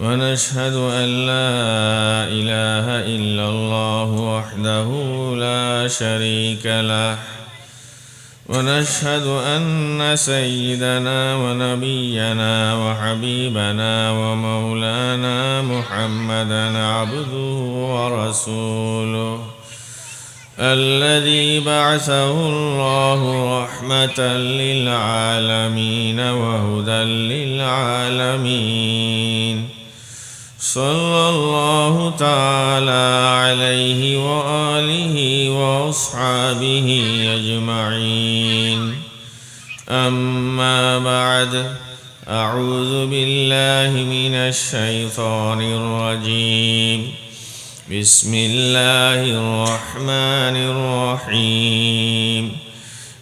ونشهد أن لا إله إلا الله وحده لا شريك له. ونشهد أن سيدنا ونبينا وحبيبنا ومولانا محمدا عبده ورسوله الذي بعثه الله رحمة للعالمين وهدى للعالمين. صلى الله تعالى عليه وآله وأصحابه أجمعين. أما بعد أعوذ بالله من الشيطان الرجيم. بسم الله الرحمن الرحيم.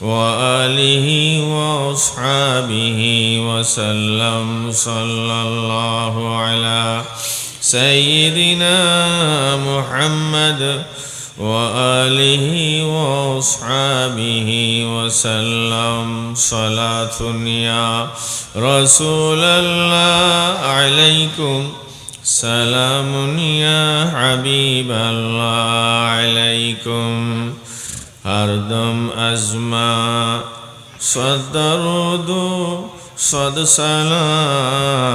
وآله وأصحابه وسلم صلى الله على سيدنا محمد وآله وأصحابه وسلم. صلاة يا رسول الله عليكم. سلام يا حبيب الله عليكم. هردم أزما صد درود صد سلام.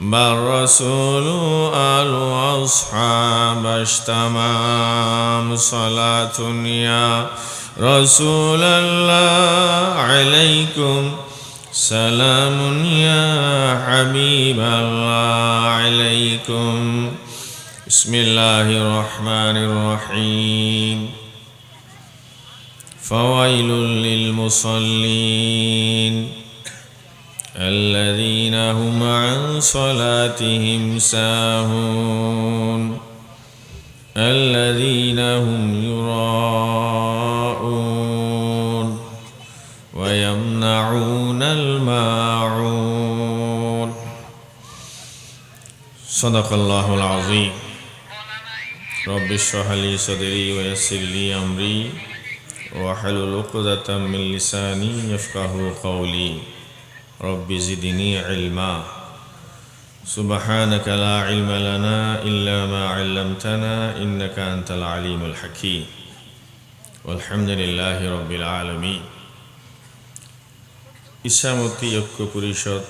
بالرسول آل وأصحاب اشتمام صلاة يا رسول الله عليكم سلام يا حبيب الله عليكم بسم الله الرحمن الرحيم فويل للمصلين. الذين هم عن صلاتهم ساهون. الذين هم يراءون. ويمنعون الماعون. صدق الله العظيم. رب اشرح لي صدري ويسر لي أمري. واحلل عقدة من لساني يفقه قولي رب زدني علما سبحانك لا علم لنا إلا ما علمتنا إنك أنت العليم الحكيم والحمد لله رب العالمين ইসামতি ঐক্য পরিষদ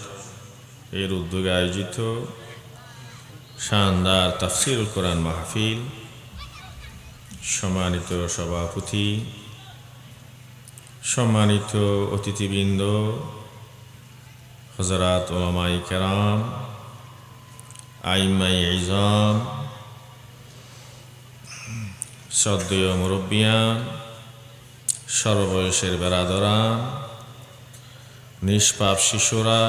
এর উদ্যোগে আয়োজিত শানদার তাফসিরুল কোরআন মাহফিল সম্মানিত সভাপতি সম্মানিত অতিথিবৃন্দ হজরাত ওলামাই কেরাম আইমাই ইজাম সদ্দীয় মুরব্বিয়ান সর্ববয়সের বেড়াদরা, নিষ্পাপ শিশুরা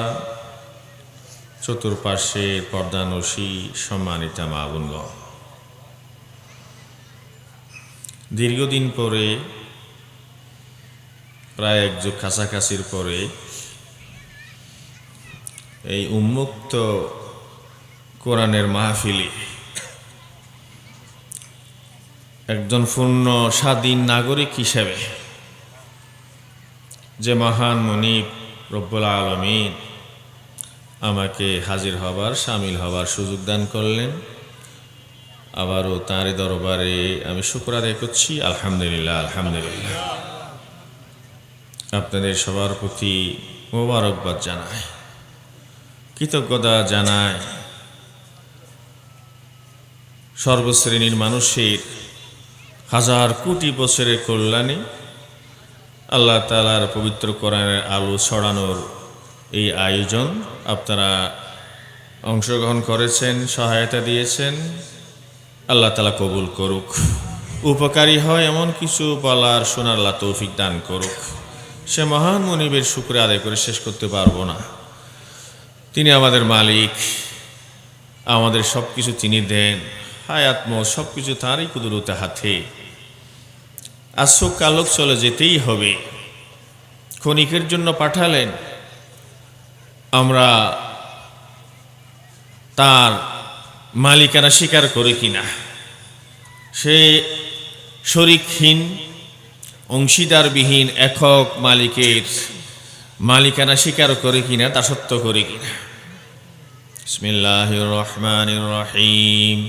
চতুর্পার্শ্বের পর্দানসী সম্মানিতা মা বোনগ দীর্ঘদিন পরে প্রায় এক যুগ কাছাকাছির পরে এই উন্মুক্ত কোরআনের মাহফিলে একজন পূর্ণ স্বাধীন নাগরিক হিসেবে যে মহান মনিব রব্বুল আলমিন আমাকে হাজির হবার, সামিল হবার সুযোগ দান করলেন। আবারও তাঁর দরবারে আমি শুক্র আদায় করছি আলহামদুলিল্লাহ আলহামদুলিল্লাহ। আপনাদের সবার প্রতি মোবারকবাদ জানায়, কৃতজ্ঞতা জানায়। সর্বশ্রেণীর মানুষের হাজার কোটি বছরের কল্যাণে আল্লাহ তালার পবিত্র কোরআনের আলো ছড়ানোর এই আয়োজন আপনারা অংশগ্রহণ করেছেন, সহায়তা দিয়েছেন। আল্লাহ তালা কবুল করুক। উপকারী হয় এমন কিছু বলার শোনার তৌফিক দান করুক। সে মহান মনিবের শুক্রে আদায় করে শেষ করতে পারব না। তিনি আমাদের মালিক, আমাদের সব কিছু তিনি দেন হায়াত্ম সব কিছু তাঁরই কুদরতে হাতে। আজক কালক চলে যেতেই হবে। ক্ষণিকের জন্য পাঠালেন। আমরা তার মালিকানা স্বীকার করে কিনা। সে শরিকহীন অংশীদারবিহীন একক মালিকের মালিকানা স্বীকার করে কিনা তা সত্য করে কিনা বিসমিল্লাহ রহমান রহিম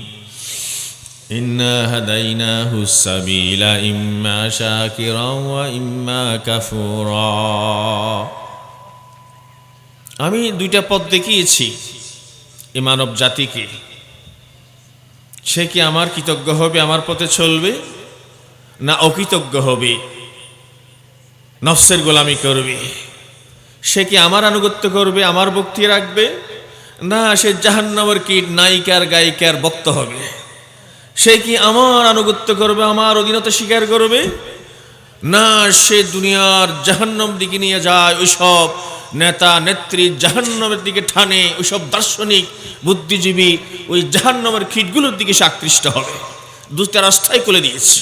إنا هديناه السبيل إما شاكرا وإما كفورا আমি দুইটা পথ দেখিয়েছি এ মানব জাতিকে সে কি আমার কৃতজ্ঞ হবে আমার পথে চলবে না অকৃতজ্ঞ হবে, নফসের গোলামি করবে। সে কি আমার আনুগত্য করবে, আমার বক্তি রাখবে? না, সে জাহান্নামের কীট নায়িকার গায়িকার বক্ত হবে। সে কি আমার আনুগত্য করবে, আমার অধীনতা স্বীকার করবে? না, সে দুনিয়ার জাহান্নম দিকে নিয়ে যায়, ওইসব নেতা, নেত্রী জাহান্নমের দিকে টানে, ওইসব দার্শনিক, বুদ্ধিজীবী ওই জাহান্নমের খিটগুলোর দিকে সে আকৃষ্ট হবে। দুটা রাস্তাই করে দিয়েছে।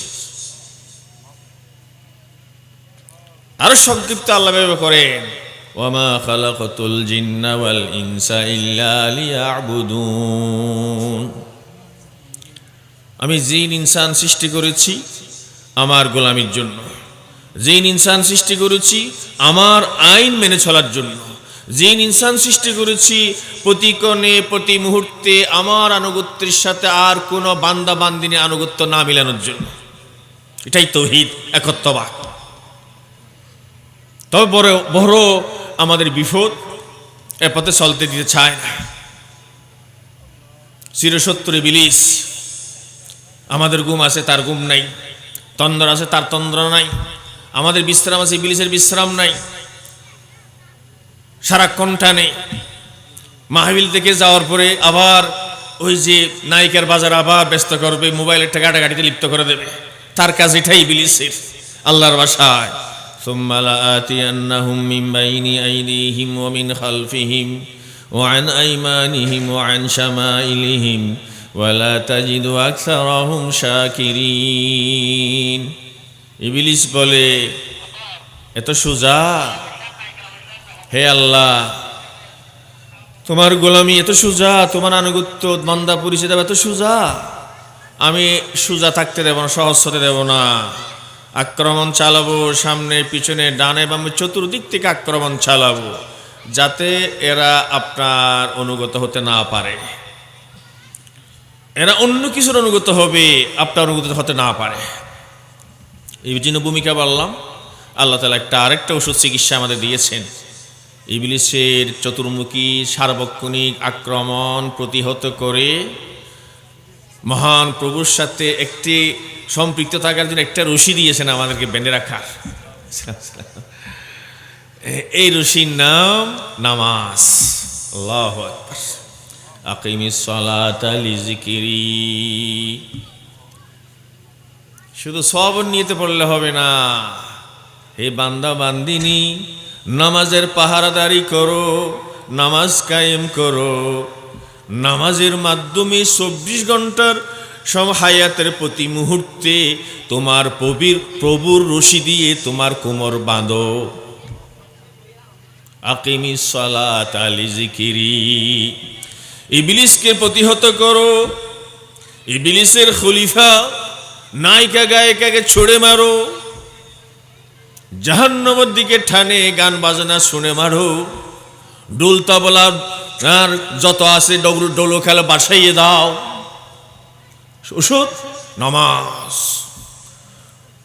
আরও সংক্ষিপ্ত আল্লাহ ব্যবহার করেন। ওয়ামা আমি জিন ইনসান সৃষ্টি করেছি আমার গোলামির জন্য। জিন ইনসান সৃষ্টি করেছি আমার আইন মেনে চলার জন্য। জিন ইনসান সৃষ্টি করেছি প্রতি কণে, প্রতি মুহূর্তে আমার আনুগত্যের সাথে আর কোনো বান্দা বান্দিনী আনুগত্য না মিলানোর জন্য। এটাই তৌহিদ, একত্ববাদ। তবে বড় বড় আমাদের বিপদ, এ পথে চলতে দিতে চায় না। চিরসত্তরে বিলিস আমাদের গুম আছে তার গুম নাই, তন্দ্র আছে তার তন্দ্র নাই, আমাদের বিশ্রাম আছে বিলিসের বিশ্রাম নাই। সারাক্ষণ টানে মাহবিল থেকে যাওয়ার পরে আবার ওই যে নায়িকার বাজার আবার ব্যস্ত করবে, মোবাইলের টাকা গাড়িতে লিপ্ত করে দেবে। তার কাজ এটাই বিলিসের আল্লাহর বাসায়। ثم لآتينهم من بين أيديهم ومن خلفهم وعن أيمانهم وعن شمائلهم ولا تجد أكثرهم شاكرين ইবলিস বলে এত সোজা হে আল্লাহ তোমার গোলামি এত সোজা তোমার আনুগত্য মন্দা পরিচিত এত সোজা আমি সোজা থাকতে দেব না সহজ হতে দেব না আক্রমণ চালাবো, সামনে, পিছনে, ডানে বামে, চতুর্দিক থেকে আক্রমণ চালাবো, যাতে এরা আপনার অনুগত হতে না পারে। এরা অন্য কিছুর অনুগত হবে, আপনার অনুগত হতে না পারে। এই জন্য ভূমিকা বললাম আল্লাহ তালা একটা আরেকটা ওষুধ চিকিৎসা আমাদের দিয়েছেন। ইবলিসের চতুর্মুখী সার্বক্ষণিক আক্রমণ প্রতিহত করে মহান প্রভুর সাথে একটি সম্পৃক্ত থাকার জন্য একটা রশি দিয়েছেন আমাদেরকে বেঁধে রাখার এই রশির নাম নামাজ। আল্লাহ আকিমিস লিজিকিরি শুধু সব নিয়েতে পড়লে হবে না। হে বান্দা, বান্দিনী, নামাজের পাহারাদারি করো, নামাজ কায়েম করো। নামাজের মাধ্যমে চব্বিশ ঘণ্টার সব হায়াতের প্রতি মুহূর্তে তোমার প্রবীর, প্রভুর রশি দিয়ে তোমার কোমর বাঁধো। আকিমি সালাত আলি জিকিরি ইবলিসকে প্রতিহত করো। ইবলিসের খলিফা নায়িকা গায়িকাকে ছড়ে মারো। জাহান্নবর দিকে ঠানে গান বাজনা শুনে মারো। ডোল তবলা আর যত আছে ডগরু, ডোলো খেলা বাসাইয়ে দাও। ওষুধ নামাজ।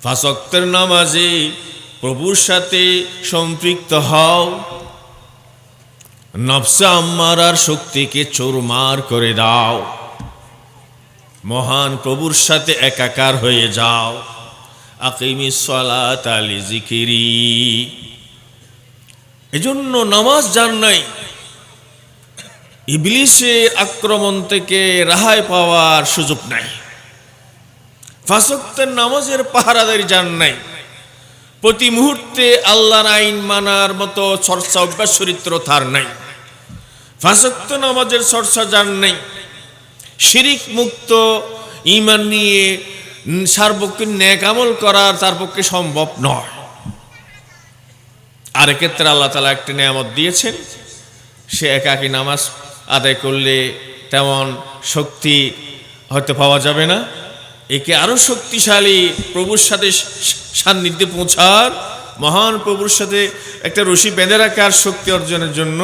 ফাঁসক্তের নামাজে প্রভুর সাথে সম্পৃক্ত হও। নফসা আম্মার আর শক্তিকে চোরমার করে দাও। মহান প্রভুর সাথে একাকার হয়ে যাও। আকিমি সলাত আলি জিকিরি। এজন্য নামাজ যার নাই ইবলিশের আক্রমণ থেকে রেহাই পাওয়ার সুযোগ নাই। ফাঁসক্তের নামাজের পাহারাদের যান নাই। প্রতি মুহূর্তে আল্লাহর আইন মানার মতো চর্চা অভ্যাস চরিত্র তার নাই। ফাঁসক্ত নামাজের চর্চা যার নাই। শিরিক মুক্ত ইমান নিয়ে উম, সার্বক্ষণিক ন্যাক আমল করার তার পক্ষে সম্ভব নয়। আর এক্ষেত্রে আল্লাহ তালা একটি নিয়ামত দিয়েছেন সে একাকী নামাজ আদায় করলে তেমন শক্তি হয়তো পাওয়া যাবে না। একে আরও শক্তিশালী প্রভুর সাথে সান্নিধ্যে পৌঁছার মহান প্রভুর সাথে একটা রশি বেঁধে রাখার শক্তি অর্জনের জন্য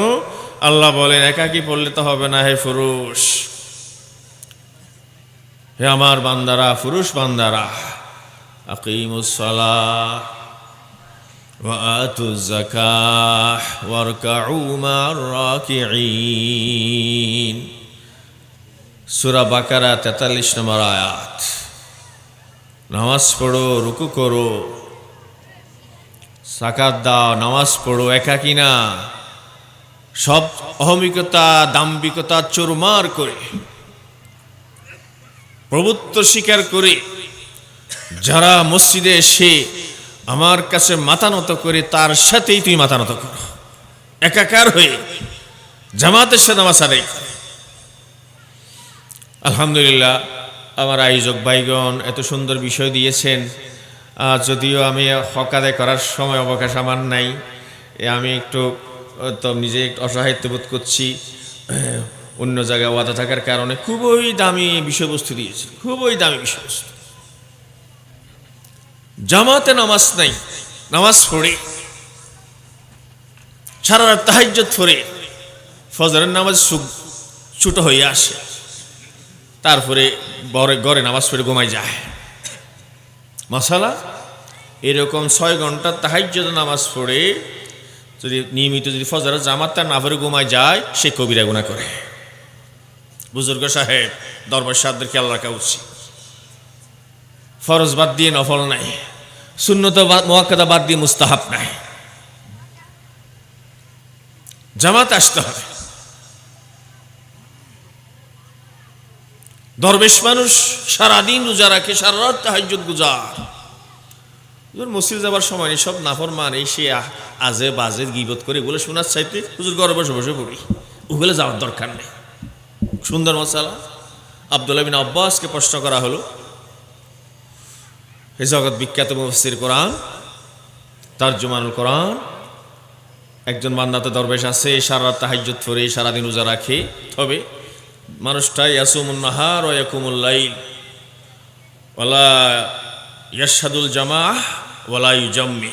আল্লাহ বলেন, একাকী পড়লে তো হবে না, হে ফুরুষ হে আমার বান্দারা, পুরুষ বান্দারা আকিমুসসালাহ وآتوا الزكاة واركعوا مع الراكعين সুরা বাকারা তেতাল্লিশ নম্বর আয়াত নামাজ পড়ো রুকু করো সাকাত দাও নামাজ পড়ো একাকি না সব অহমিকতা দাম্বিকতা চোরমার করে প্রভুত্ব স্বীকার করে যারা মসজিদে এসে আমার কাছে মাথা নত করে তার সাথেই তুই মাথা নত করো। একাকার হয়ে জামাতের সাথে আদায় আলহামদুলিল্লাহ, আমার আয়োজক ভাইগণ এত সুন্দর বিষয় দিয়েছেন। যদিও আমি হক আদায় করার সময় অবকাশ আমার নাই আমি একটু তো নিজে একটু অসহায়িত্ব বোধ করছি। অন্য জায়গায় ওয়াদা থাকার কারণে খুবই দামি বিষয়বস্তু দিয়েছে খুবই দামি বিষয়বস্তু। জামাতে নামাজ নাই, নামাজ পড়ে। সারা রাত তাহাজ্জত পড়ে, ফজরের নামাজ ছোট হয়ে আসে। তারপরে বরে গড়ে নামাজ পড়ে ঘুমাই যায়। মশালা, এরকম ছয় ঘণ্টা তাহাজ্জত নামাজ পড়ে, যদি নিয়মিত যদি ফজরের জামাত তার না পড়ে ঘুমায় যায়, সে কবিরা গুণা করে। বুজুর্গ সাহেব, দরবার সাহেবদের খেয়াল রাখা উচিত। ফরজ বাদ দিয়ে নফল নাই। শূন্যত মোয়াক্কাদা বাদ দিয়ে মুস্তাহাব নাই। জামাত আসতে হবে। দরবেশ মানুষ সারাদিন রোজা রাখে, সারা রাত তাহাজ্জুদ গুজার। মসজিদ যাবার সময় সব নাফর মানে সে আজে বাজে গিবত করে এগুলো শোনার চাইতে হুজুর ঘরে বসে বসে পড়ি। ওগুলো যাওয়ার দরকার নেই। সুন্দর মশালা। আবদুল্লাহ বিন আব্বাসকে প্রশ্ন করা হলো হে জগৎ বিখ্যাত মুফসির কোরআন তার্জুমানুল কোরআন একজন বান্দাতে দরবেশ আছে সারা রাত তাহাজ্জুদ করে সারাদিন রোজা রাখে তবে মানুষটা ইয়াসুমুন নাহার ও ইয়াকুমুল্লাইল ওলা ইয়াসাদুল জামা ওলা ইউজাম্মি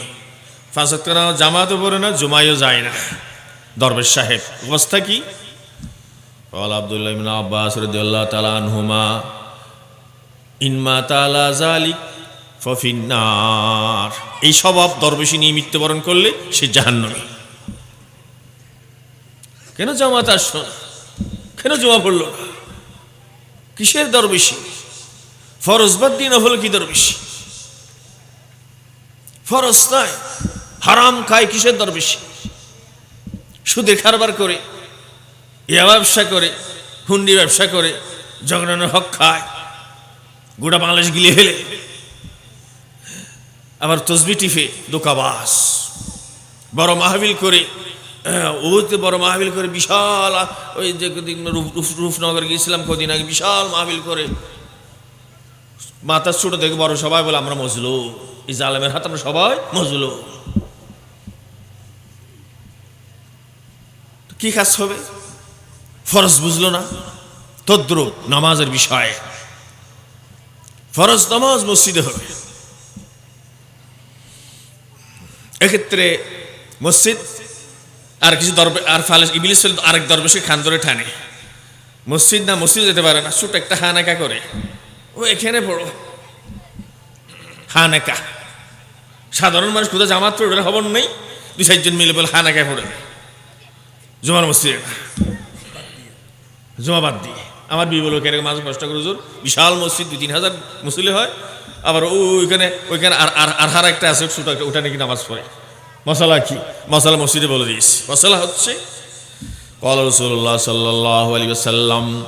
ফাঁসত না জামাতও পড়ে না জুমাইও যায় না দরবেশ সাহেব অবস্থা কি قال عبد الله بن عباس رضي الله تعالى عنهما إن مات على ذلك ফফিন্নার এই স্বভাব দরবেশি নিয়ে মৃত্যুবরণ করলে সে জাহান্নামী। কেন জমা তার কেন জমা পড়ল না? কিসের দরবেশি? ফরজ বাদ দিন হল কি দরবেশি? ফরজ নয়, হারাম খায় কিসের দরবেশি? সুদে কারবার করে, ইয়া ব্যবসা করে, হুন্ডি ব্যবসা করে জগনানোর হক খায়, গোটা বাংলাদেশ গিলে ফেলে। আবার তসবি টিফে দোকাবাস। বড় মাহবিল করে ওতে বড় মাহবিল করে বিশাল, ওই যে রূপনগর গিয়েছিলাম, কদিন আগে বিশাল মাহবিল করে। মাথার ছোট থেকে বড় সবাই বলে, আমরা মজলু এই জালেমের হাত আমরা সবাই মজলু কি কাজ হবে? ফরজ বুঝলো না? তদ্রুপ নামাজের বিষয়ে। ফরজ নামাজ মসজিদে হবে। এক্ষেত্রে মসজিদ আর কিছু দরবে আর ফালে ইবিলিস আরেক দরবেশকে খান ধরে ঠানে মসজিদ না মসজিদ যেতে পারে না, ছোট একটা হানাকা করে। ও, এখানে পড়ো। হানাকা। সাধারণ মানুষ কোথাও জামাত পড়বে খবর নেই? দুই চারজন মিলে বলে হানাকায় পড়ে। জুমার মসজিদে জমা বাদ দিয়ে। আমার বিয়ে বলো কেরকম মাঝে কষ্ট করে হুজুর, বিশাল মসজিদ, দুই তিন হাজার মুসলি হয়। আবার ওইখানে ওইখানে আর আর হার একটা আছে ওটা ওটা নাকি নামাজ পড়ে। মশালা কি? মশালা মসজিদে বলে দিয়েছি। মশালা হচ্ছে, কল রসুল্লাহ সাল্লাহ আলী সাল্লাম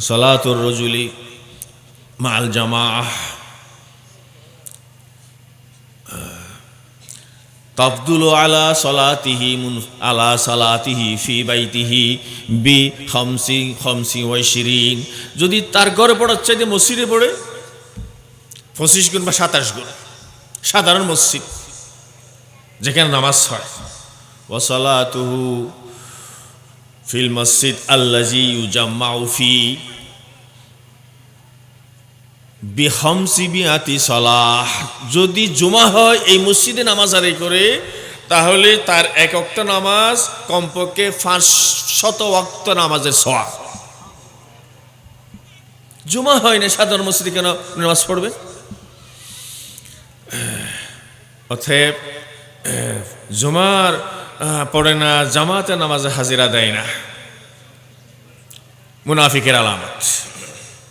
সলাতুর রজুলি মাল জামা তফদুল আলা সলাতিহি মুন, আলা সলাতিহি ফি বাইতিহি বি খমসি খমসি ওয়াইশিরিন যদি তার ঘরে পড়ার চাইতে মসজিদে পড়ে, পঁচিশ গুণ বা সাতাশ গুণ। সাধারণ মসজিদ, যেখানে নামাজ হয়। ওয়াসালাতুহু ফিল মসজিদ আল্লাজি ইউজাম্মাউ ফি বিহমসি বিয়াতি সলাহ। যদি জমা হয় এই মসজিদে নামাজ আদায় করে তাহলে তার এক অক্ত নামাজ কমপক্ষে পাঁচ শত অক্ত নামাজের সোয়া জমা হয় না সাধারণ মসজিদে কেন নামাজ পড়বে? আহ, জুমার পড়ে না জামাতে নামাজে হাজিরা দেয় না। মুনাফিকের আলামত।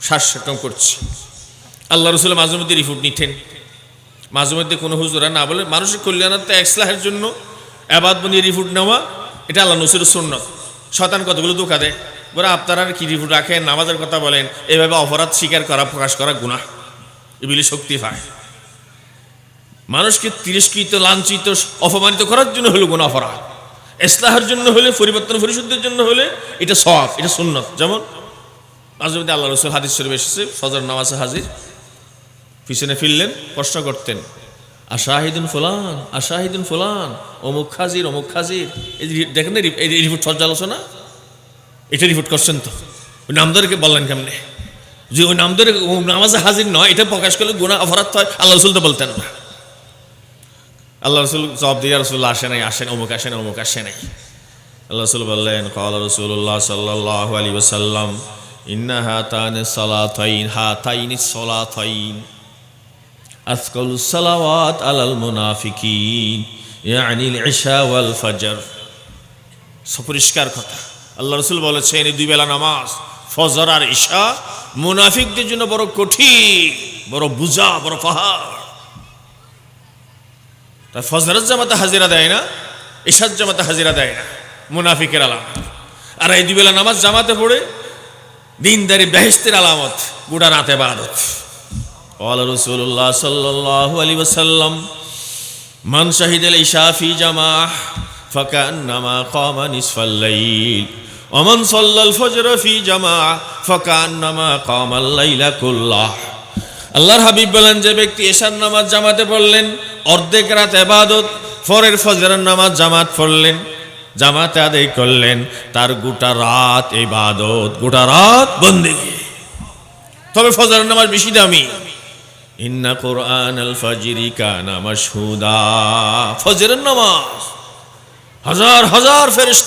শ্বাসকম করছে। আল্লাহ রসুল মাঝে মধ্যে রিপোর্ট নিতেন। মাঝে মধ্যে কোনো হুজুরা না বলে মানুষের কল্যাণার্থে একসলাহের জন্য আবাদ বনিয়ে রিপোর্ট নেওয়া, এটা আল্লাহ নসির সুন্নত। শতান কতগুলো দোকা দেয়? বলে, আপনারা কি রিপোর্ট রাখেন, নামাজের কথা বলেন, এভাবে অপরাধ স্বীকার করা, প্রকাশ করা গুণা এগুলি শক্তি পায়। মানুষকে তিরস্কৃত, লাঞ্ছিত, অপমানিত করার জন্য হলো গুণ অপরাধ। ইসলাহের জন্য হলে, পরিবর্তন পরিশুদ্ধের জন্য হলে এটা সব এটা সুন্নত। যেমন, মাঝে মধ্যে আল্লাহ রসুল হাদিস শরীফ এসেছে, ফজর নামাজে হাজির। পিছনে ফিরলেন, প্রশ্ন করতেন, আশাহিদুন ফুলান আশাহিদুন ফুলান, অমুক খাজির অমুক খাজির এই দেখেন এই রিপোর্ট সজ্জা আলোচনা? এটা রিপোর্ট করছেন তো। ওই নামদারকে বললেন কেমনে? যে ওই নামদারে নামাজে হাজির নয়, এটা প্রকাশ করলে গুণা অপরাধ হয়, আল্লাহ রসুল তো বলতেন না। আল্লাহ রসুল জবাব দিয়ে রসুল আসে নাই আসেন অমুক আসেন অমুক আসে নাই। আল্লাহ রসুল বললেন কল রসুল্লাহ সাল্লাহ আলী ওসাল্লাম ইন্না হাতান সালাতাইন, হাতাইন সালাতাইন। আজকাল সালাওয়াত আলাল মুনাফিকিন ইয়ানিল ইশা ওয়াল ফজর। সপরিষ্কার কথা। আল্লাহ রসুল বলেছেন, এই দুই বেলা নামাজ, ফজর আর ঈশা মুনাফিকদের জন্য বড় কঠিন, বড় বুঝা বড় পাহাড়। তা ফজরের জামাতে হাজিরা দেয় না ঈশার জামাতে হাজিরা দেয় না, মুনাফিকের আলামত। আর এই দুবেলা নামাজ জামাতে পড়ে দিনদারি বেহেস্তের আলামত, গোটা রাতে বাদত قال رسول الله صلى الله عليه وسلم من شهد العشاء في جماعة فكأنما قام نصف الليل ومن صلى الفجر في جماعة فكأنما قام الليل كله আল্লাহর হাবিব বলেন যে ব্যক্তি এশার নামাজ জামাতে পড়লেন অর্ধেক রাত এবাদত ফরের ফজরের নামাজ জামাত পড়লেন জামাতে আদায় করলেন তার গোটা রাত ইবাদত গোটা রাত বন্দেগী তবে ফজরের নামাজ বেশি দামি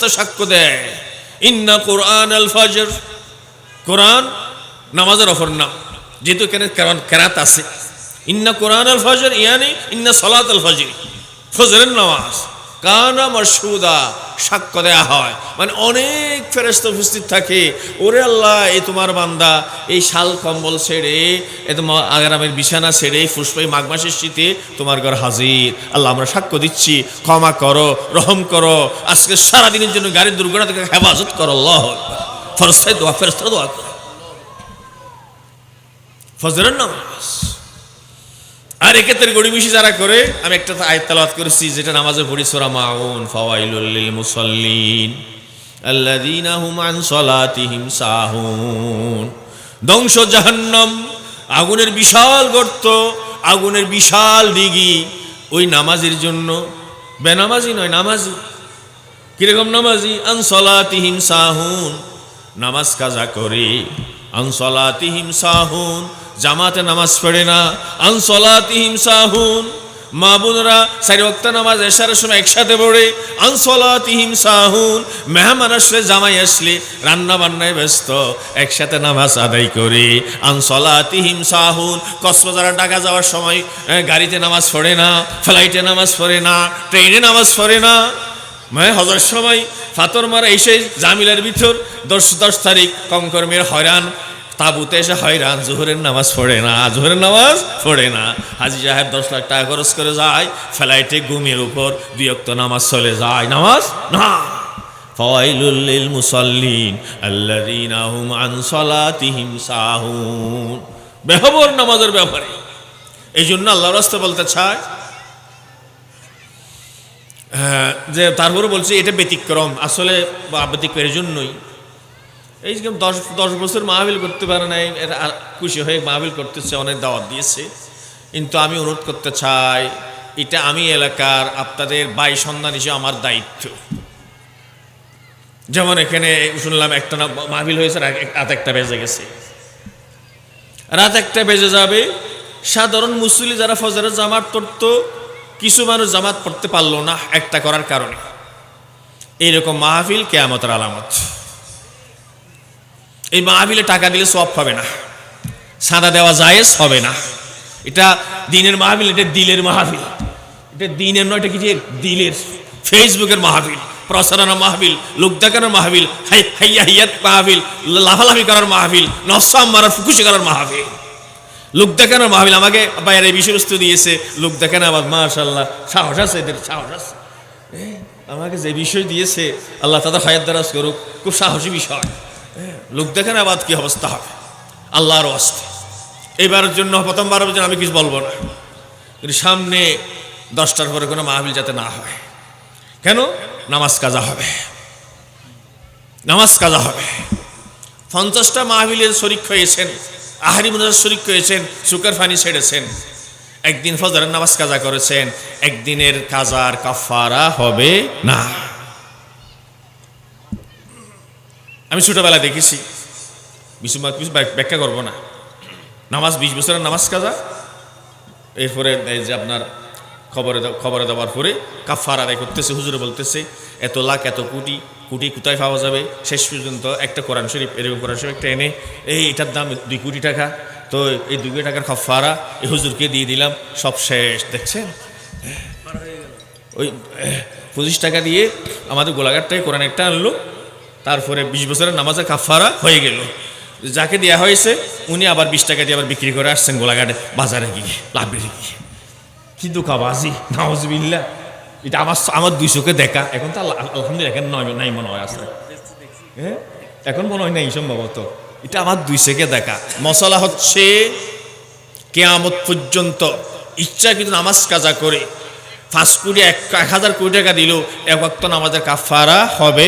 সাক্ষ্য দেয়। ইন্না কোরআন কোরআন নামাজের অফর নাম। যেহেতু এখানে কেরাত আছে। ইন্না কোরআন আল ফাজর ইয়ানি ইন্না সলাত আল ফাজির। ফজরের নামাজ। কানা মাসুদা সাক্ষ্য দেয়া হয়। মানে অনেক ফেরস্ত উপস্থিত থাকে। ওরে আল্লাহ এই তোমার বান্দা, এই শাল কম্বল ছেড়ে, এ তোমার আগারামের বিছানা ছেড়ে ফুসফাই মাঘ মাসের শীতে তোমার ঘর হাজির। আল্লাহ, আমরা সাক্ষ্য দিচ্ছি। ক্ষমা করো, রহম করো। আজকে সারাদিনের জন্য গাড়ির দুর্ঘটনা থেকে হেফাজত করো, আল্লাহ ফরসাই দোয়া ফেরস্তা দোয়া করো। ফজরের নামাজ। আর এক্ষেত্রে গড়ি বেশি যারা করে, আমি একটা আয়াত তেলাওয়াত করেছি, যেটা নামাজে পড়ি, সূরা মাউন, ফাওয়াইলুল লিল মুসাল্লিন আল্লাযীনা হুম আন সালাতিহিম সাহুন। ধ্বংস জাহান্নাম, আগুনের বিশাল গর্ত, আগুনের বিশাল দিঘি ওই নামাজের জন্য, বেনামাজি নয়, নামাজি। কীরকম নামাজি? আন সালাতিহিম সাহুন। নামাজ কাজা করে, আন সালাতিহিম সাহুন। জামাতে নামাজ পড়ে না, আন সালাতিহিম সাহুন। মা বোনরা সারি ওয়াক্ত নামাজ এশারের সময় একসাথে পড়ে, আন সালাতিহিম সাহুন। মেহমান আসলে, জামাই আসলে রান্না বান্নায় ব্যস্ত, একসাথে নামাজ আদায় করে, আন সালাতিহিম সাহুন। কক্সবাজার ঢাকা যাওয়ার সময় গাড়িতে নামাজ পড়ে না, ফ্লাইটে নামাজ পড়ে না, ট্রেনে নামাজ পড়ে না। মানে হজর সময় ফাতর মারা এসে জামিলার ভিতর, দশ দশ তারিখ কঙ্কর্মের হয়রান তাবুতে এসে হয়রান, জোহরের নামাজ পড়ে না, জোহরের নামাজ পড়ে না। হাজি সাহেব দশ লাখ টাকা খরচ করে যায়, ফ্লাইটে ঘুমের উপর অক্ত নামাজ চলে যায়। নামাজ? না। ফাওয়াইলুল লিল মুসাল্লিন, আল্লাযীনা হুম আন সালাতিহিম সাহুন। বেহবর নামাজের ব্যাপারে। এই জন্য আল্লাহ রাস্তা বলতে চায় যে তারপরে বলছে, এটা ব্যতিক্রম। আসলে ব্যতিক্রমের জন্যই। এই যে দশ দশ বছর মাহবিল করতে পারে নাই খুশি হয়ে মাহবিল করতেছে, অনেক দাওয়াত দিয়েছে। কিন্তু আমি অনুরোধ করতে চাই, এটা আমি এলাকার আপনাদের বাই সন্ধান হিসেবে আমার দায়িত্ব। যেমন এখানে শুনলাম একটা না মাহবিল হয়েছে, রাত একটা বেজে গেছে। রাত একটা বেজে যাবে, সাধারণ মুসলি যারা ফজরের জামাত পড়তো, কিছু মানুষ জামাত পড়তে পারল না একটা করার কারণে। এইরকম মাহফিল কেয়ামতের আলামত। এই মাহফিলে টাকা দিলে সব হবে না। সাদা দেওয়া জায়েজ হবে না। এটা দিনের মাহফিল, এটা দিলের মাহফিল। এটা দিনের নয়, এটা কি যে দিলের? ফেসবুকের মাহফিল প্রসারণা মাহফিল লোক দেখানোর মাহফিল, হাই, হাইয়া, হাইয়াত মাহফিল, লাফালাফি করার মাহফিল নসাম মারার ফুকুশি করার মাহফিল। লোক দেখানোর মাহফিল আমাকে বাইরে বিষয়বস্তু দিয়েছে। লোক দেখানো আবার মাশাল্লাহ সাহস আছে এদের, সাহস আছে। আমাকে যে বিষয় দিয়েছে, আল্লাহ তাদের হায়াত দারাজ করুক, খুব সাহসী বিষয়। লোক দেখেন আবার কি অবস্থা হবে? আল্লাহর অস্তে এবারের জন্য, প্রথমবারের জন্য আমি কিছু বলব না। কিন্তু সামনে দশটার পরে কোনো মাহফিল যাতে না হয়। কেন? নামাজ কাজা হবে। নামাজ কাজা হবে। পঞ্চাশটা মাহবিলের শরিক হয়েছেন, আহারি মুনাজার শরিক হয়েছেন সুকার ফানি ছেড়েছেন। একদিন ফজরের নামাজ কাজা করেছেন, একদিনের কাজার কাফারা হবে না। আমি ছোটবেলায় দেখেছি। মা- কিছু ব্যাখ্যা করব না। নামাজ বিশ বছরের নামাজ কাজা? এরপরে এই যে আপনার খবরে খবরে দেওয়ার পরে কাফার আদায় করতেছে, হুজুরে বলতেছে, এত লাখ, এত কোটি কোটি কোথায় পাওয়া যাবে? শেষ পর্যন্ত একটা কোরআন শরীফ, এরকম কোরআন শরীফ একটা এনে, এই এটার দাম দুই কোটি টাকা। তো এই দুই কোটি টাকার খফারা এই হুজুরকে দিয়ে দিলাম, সব শেষ। দেখছেন? ওই, পঁচিশ টাকা দিয়ে আমাদের গোলাঘাটটায় কোরআন একটা আনলো। তারপরে বিশ বছরের নামাজের কাফারা হয়ে গেল। যাকে দেওয়া হয়েছে, উনি আবার বিশ টাকা দিয়ে আবার বিক্রি করে আসছেন গোলাঘাটে বাজারে গিয়ে, লাভের গিয়ে। কি দোকাবাজি নাওজবিল্লা এটা আমার আমার দুই চোখে দেখা। এখন তো আলহামদুলিল্লাহ, এখন নয় নাই মনে হয় আসলে হ্যাঁ? এখন মনে হয় নাই সম্ভবত। এটা আমার দুই চোখে দেখা। মশলা হচ্ছে কেয়ামত পর্যন্ত ইচ্ছা কিন্তু নামাজ কাজা করে পাঁচ কোটি এক হাজার কোটি টাকা দিল এক নামাজের কাফারা হবে।